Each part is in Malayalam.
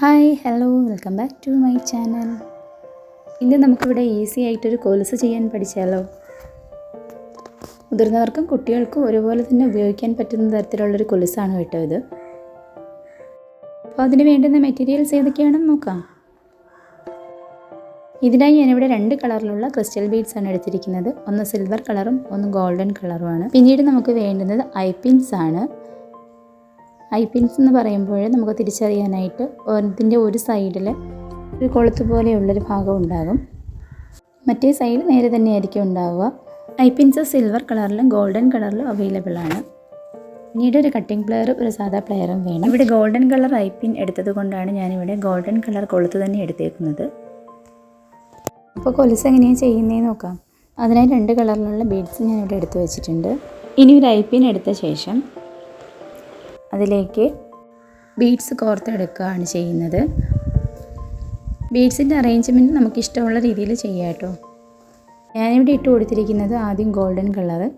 Hi hello welcome back to my channel ഇന്ന് നമുക്കിവിടെ ഈസി ആയിട്ടൊരു കൊലുസ് ചെയ്യാൻ പഠിച്ചാലോ? മുതിർന്നവർക്കും കുട്ടികൾക്കും ഒരുപോലെ തന്നെ ഉപയോഗിക്കാൻ പറ്റുന്ന തരത്തിലുള്ളൊരു കൊലുസാണ് കേട്ടോ ഇത്. അപ്പോൾ അതിന് വേണ്ടുന്ന മെറ്റീരിയൽസ് ഏതൊക്കെയാണെന്ന് നോക്കാം. ഇതിനായി ഞാനിവിടെ രണ്ട് കളറിലുള്ള ക്രിസ്റ്റൽ ബീഡ്സ് ആണ് എടുത്തിരിക്കുന്നത്. ഒന്ന് സിൽവർ കളറും ഒന്ന് ഗോൾഡൻ കളറുമാണ്. പിന്നീട് നമുക്ക് വേണ്ടുന്നത് ഐ പിൻസ് ആണ്. ഐ പിൻസ് എന്ന് പറയുമ്പോൾ നമുക്ക് തിരിച്ചറിയാനായിട്ട് ഇതിന്റെ ഒരു സൈഡിൽ ഒരു കൊളുത്ത് പോലെയുള്ളൊരു ഭാഗം ഉണ്ടാകും. മറ്റേ സൈഡ് നേരെ തന്നെയായിരിക്കും ഉണ്ടാവുക. ഐ പിൻസ് സിൽവർ കളറിലും ഗോൾഡൻ കളറിലും അവൈലബിൾ ആണ്. പിന്നീട് ഒരു കട്ടിംഗ് പ്ലെയറും ഒരു സാധാ പ്ലെയറും വേണം. ഇവിടെ ഗോൾഡൻ കളർ ഐ പിൻ എടുത്തത് കൊണ്ടാണ് ഞാനിവിടെ ഗോൾഡൻ കളർ കൊളുത്ത് തന്നെ എടുത്തേക്കുന്നത്. അപ്പോൾ കൊലുസ് എങ്ങനെയാണ് ചെയ്യുന്നതെന്ന് നോക്കാം. അതിനായി രണ്ട് കളറിലുള്ള ബീഡ്സ് ഞാനിവിടെ എടുത്തു വെച്ചിട്ടുണ്ട്. ഇനി ഒരു ഐ പിൻ എടുത്ത ശേഷം അതിലേക്ക് ബീഡ്സ് കോർത്തെടുക്കുകയാണ് ചെയ്യുന്നത്. ബീഡ്സിന്റെ അറേഞ്ച്മെന്റ് നമുക്ക് ഇഷ്ടമുള്ള രീതിയിൽ ചെയ്യാം കേട്ടോ. ഞാനിവിടെ ഇട്ട് കൊടുത്തിരിക്കുന്നത് ആദ്യം ഗോൾഡൻ കളറ്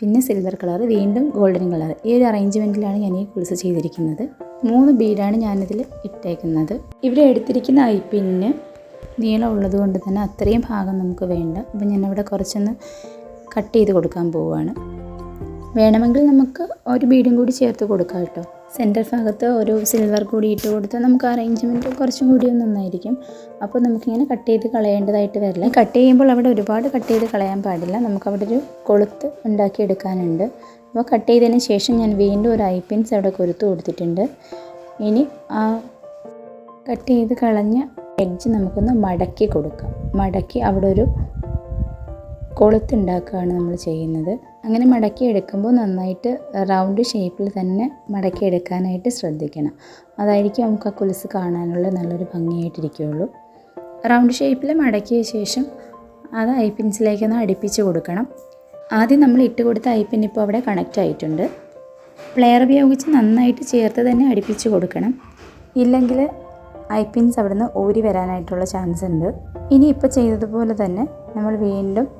പിന്നെ സിൽവർ കളർ വീണ്ടും ഗോൾഡൻ കളർ. ഈ ഒരു അറേഞ്ച്മെന്റിലാണ് ഞാൻ ഈ കുളിസ് ചെയ്തിരിക്കുന്നത്. മൂന്ന് ബീഡാണ് ഞാനിതിൽ ഇട്ടേക്കുന്നത്. ഇവിടെ എടുത്തിരിക്കുന്ന ഐ പിന്നിന് നീളം ഉള്ളത് കൊണ്ട് തന്നെ അത്രയും ഭാഗം നമുക്ക് വേണ്ട. അപ്പം ഞാനവിടെ കുറച്ചൊന്ന് കട്ട് ചെയ്ത് കൊടുക്കാൻ പോവുകയാണ്. വേണമെങ്കിൽ നമുക്ക് ഒരു ബീഡും കൂടി ചേർത്ത് കൊടുക്കാം കേട്ടോ. സെന്റർ ഭാഗത്ത് ഒരു സിൽവർ കൂടി ഇട്ട് കൊടുത്താൽ നമുക്ക് അറേഞ്ച്മെന്റ് കുറച്ചും കൂടി നന്നായിരിക്കും. അപ്പോൾ നമുക്കിങ്ങനെ കട്ട് ചെയ്ത് കളയേണ്ടതായിട്ട് വരില്ല. കട്ട് ചെയ്യുമ്പോൾ അവിടെ ഒരുപാട് കട്ട് ചെയ്ത് കളയാൻ പാടില്ല. നമുക്ക് അവിടെ ഒരു കൊളുത്ത് ഉണ്ടാക്കിയെടുക്കാനുണ്ട് അപ്പോൾ കട്ട് ചെയ്തതിന് ശേഷം ഞാൻ വീണ്ടും ഒരു ഐ പിൻസ് അവിടെ കൊരുത്ത് കൊടുത്തിട്ടുണ്ട്. ഇനി ആ കട്ട് ചെയ്ത് കളഞ്ഞ എഡ്ജ് നമുക്കൊന്ന് മടക്കി കൊടുക്കാം. മടക്കി അവിടെ ഒരു കൊളുത്തുണ്ടാക്കുകയാണ് നമ്മൾ ചെയ്യുന്നത്. അങ്ങനെ മടക്കി എടുക്കുമ്പോൾ നന്നായിട്ട് റൗണ്ട് ഷേപ്പിൽ തന്നെ മടക്കി എടുക്കാനായിട്ട് ശ്രദ്ധിക്കണം. അതായിരിക്കും നമുക്ക് ആ കുലുസ് കാണാനുള്ള നല്ലൊരു ഭംഗിയായിട്ടിരിക്കുകയുള്ളൂ. റൗണ്ട് ഷേപ്പിൽ മടക്കിയ ശേഷം അത് ഐ പിൻസിലേക്കൊന്ന് അടുപ്പിച്ച് കൊടുക്കണം. ആദ്യം നമ്മൾ ഇട്ട് കൊടുത്ത ഐ പിൻ ഇപ്പോൾ അവിടെ കണക്റ്റ് ആയിട്ടുണ്ട്. പ്ലെയർ ഉപയോഗിച്ച് നന്നായിട്ട് ചേർത്ത് തന്നെ അടുപ്പിച്ച് കൊടുക്കണം. ഇല്ലെങ്കിൽ ഐ പിൻസ് അവിടുന്ന് ഊരി വരാനായിട്ടുള്ള ചാൻസ് ഉണ്ട്. ഇനി ഇപ്പോൾ ചെയ്തതുപോലെ തന്നെ നമ്മൾ വീണ്ടും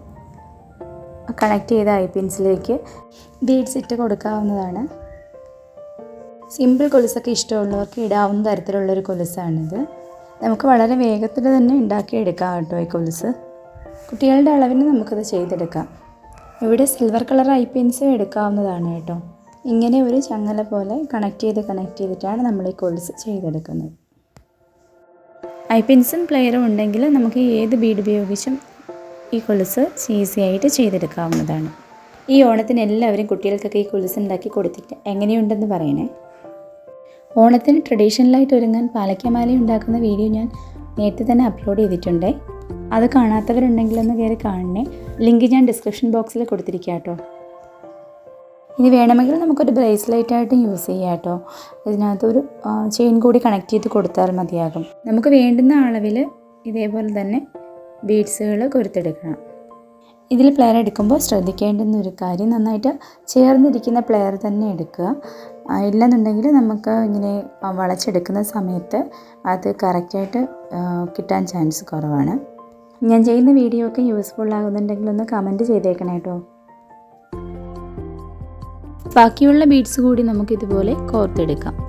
കണക്ട് ചെയ്ത ഐ പിൻസിലേക്ക് ബീഡ്സ് ഇട്ട് കൊടുക്കാവുന്നതാണ്. സിമ്പിൾ കൊലുസൊക്കെ ഇഷ്ടമുള്ളവർക്ക് ഇടാവുന്ന തരത്തിലുള്ളൊരു കൊലുസാണിത്. നമുക്ക് വളരെ വേഗത്തിൽ തന്നെ ഉണ്ടാക്കിയെടുക്കാം കേട്ടോ ഈ കൊലുസ്. കുട്ടികളുടെ അളവിന് നമുക്കത് ചെയ്തെടുക്കാം. ഇവിടെ സിൽവർ കളർ ഐ പിൻസും എടുക്കാവുന്നതാണ് കേട്ടോ. ഇങ്ങനെ ഒരു ചങ്ങല പോലെ കണക്ട് ചെയ്ത് കണക്ട് ചെയ്തിട്ടാണ് നമ്മൾ ഈ കൊലുസ് ചെയ്തെടുക്കുന്നത്. ഐ പിൻസും പ്ലെയറും ഉണ്ടെങ്കിൽ നമുക്ക് ഏത് ബീഡ് ഉപയോഗിച്ചും ഈ കൊലുസ് ഈസി ആയിട്ട് ചെയ്തെടുക്കാവുന്നതാണ്. ഈ ഓണത്തിന് എല്ലാവരും കുട്ടികൾക്കൊക്കെ ഈ കൊലുസ് ഉണ്ടാക്കി കൊടുത്തിട്ട് എങ്ങനെയുണ്ടെന്ന് പറയണേ. ഓണത്തിന് ട്രഡീഷണലായിട്ട് ഒരുങ്ങാൻ പാലക്കമാല ഉണ്ടാക്കുന്ന വീഡിയോ ഞാൻ നേരത്തെ തന്നെ അപ്ലോഡ് ചെയ്തിട്ടുണ്ട്. അത് കാണാത്തവരുണ്ടെങ്കിൽ ഒന്ന് കയറി കാണണേ. ലിങ്ക് ഞാൻ ഡിസ്ക്രിപ്ഷൻ ബോക്സിൽ കൊടുത്തിരിക്കാം കേട്ടോ ഇനി വേണമെങ്കിൽ നമുക്കൊരു ബ്രേസ്ലെറ്റ് ആയിട്ട് യൂസ് ചെയ്യാം കേട്ടോ ഇതിനകത്തൊരു ചെയിൻ കൂടി കണക്ട് ചെയ്ത് കൊടുത്താൽ മതിയാകും. നമുക്ക് വേണ്ടുന്ന അളവിൽ ഇതേപോലെ തന്നെ ബീഡ്സുകൾ കൊരുത്തെടുക്കണം. ഇതിൽ പ്ലെയർ എടുക്കുമ്പോൾ ശ്രദ്ധിക്കേണ്ടുന്ന ഒരു കാര്യം നന്നായിട്ട് ചേർന്നിരിക്കുന്ന പ്ലെയർ തന്നെ എടുക്കുക. ഇല്ലെന്നുണ്ടെങ്കിൽ നമുക്ക് ഇങ്ങനെ വളച്ചെടുക്കുന്ന സമയത്ത് അത് കറക്റ്റായിട്ട് കിട്ടാൻ ചാൻസ് കുറവാണ്. ഞാൻ ചെയ്യുന്ന വീഡിയോ ഒക്കെ യൂസ്ഫുൾ ആകുന്നുണ്ടെങ്കിൽ ഒന്ന് കമന്റ് ചെയ്തേക്കണം കേട്ടോ ബാക്കിയുള്ള ബീഡ്സ് കൂടി നമുക്കിതുപോലെ കോർത്തെടുക്കാം.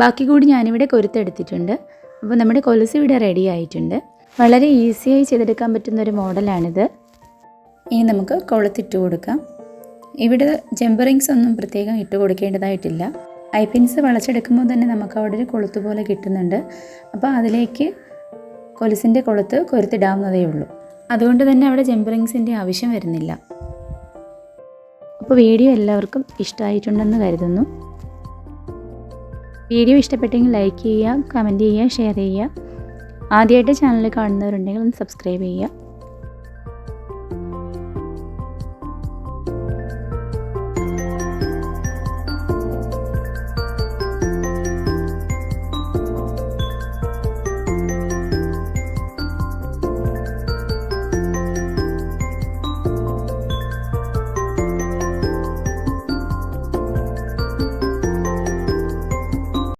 ബാക്കി കൂടി ഞാനിവിടെ കൊരുത്തെടുത്തിട്ടുണ്ട്. അപ്പോൾ നമ്മുടെ കൊലുസ് ഇവിടെ റെഡി ആയിട്ടുണ്ട്. വളരെ ഈസിയായി ചെയ്തെടുക്കാൻ പറ്റുന്ന ഒരു മോഡലാണിത്. ഇനി നമുക്ക് കൊളുത്തിട്ട് കൊടുക്കാം. ഇവിടെ ജമ്പറിങ്സ് ഒന്നും പ്രത്യേകം ഇട്ട് കൊടുക്കേണ്ടതായിട്ടില്ല. ഐ പിൻസ് വളച്ചെടുക്കുമ്പോൾ തന്നെ നമുക്ക് അവിടെ ഒരു കൊളുത്ത് പോലെ കിട്ടുന്നുണ്ട്. അപ്പോൾ അതിലേക്ക് കൊലുസിന്റെ കൊളുത്ത് കൊരുത്തിടാവുന്നതേ ഉള്ളൂ. അതുകൊണ്ട് തന്നെ അവിടെ ജമ്പറിങ്സിന്റെ ആവശ്യം വരുന്നില്ല. അപ്പോൾ വീഡിയോ എല്ലാവർക്കും ഇഷ്ടമായിട്ടുണ്ടെന്ന് കരുതുന്നു. വീഡിയോ ഇഷ്ടപ്പെട്ടെങ്കിൽ ലൈക്ക് ചെയ്യുക കമന്റ് ചെയ്യുക ഷെയർ ചെയ്യുക. ആദ്യമായിട്ട് ചാനൽ കാണുന്നവരുണ്ടെങ്കിൽ ഒന്ന് സബ്സ്ക്രൈബ് ചെയ്യുക.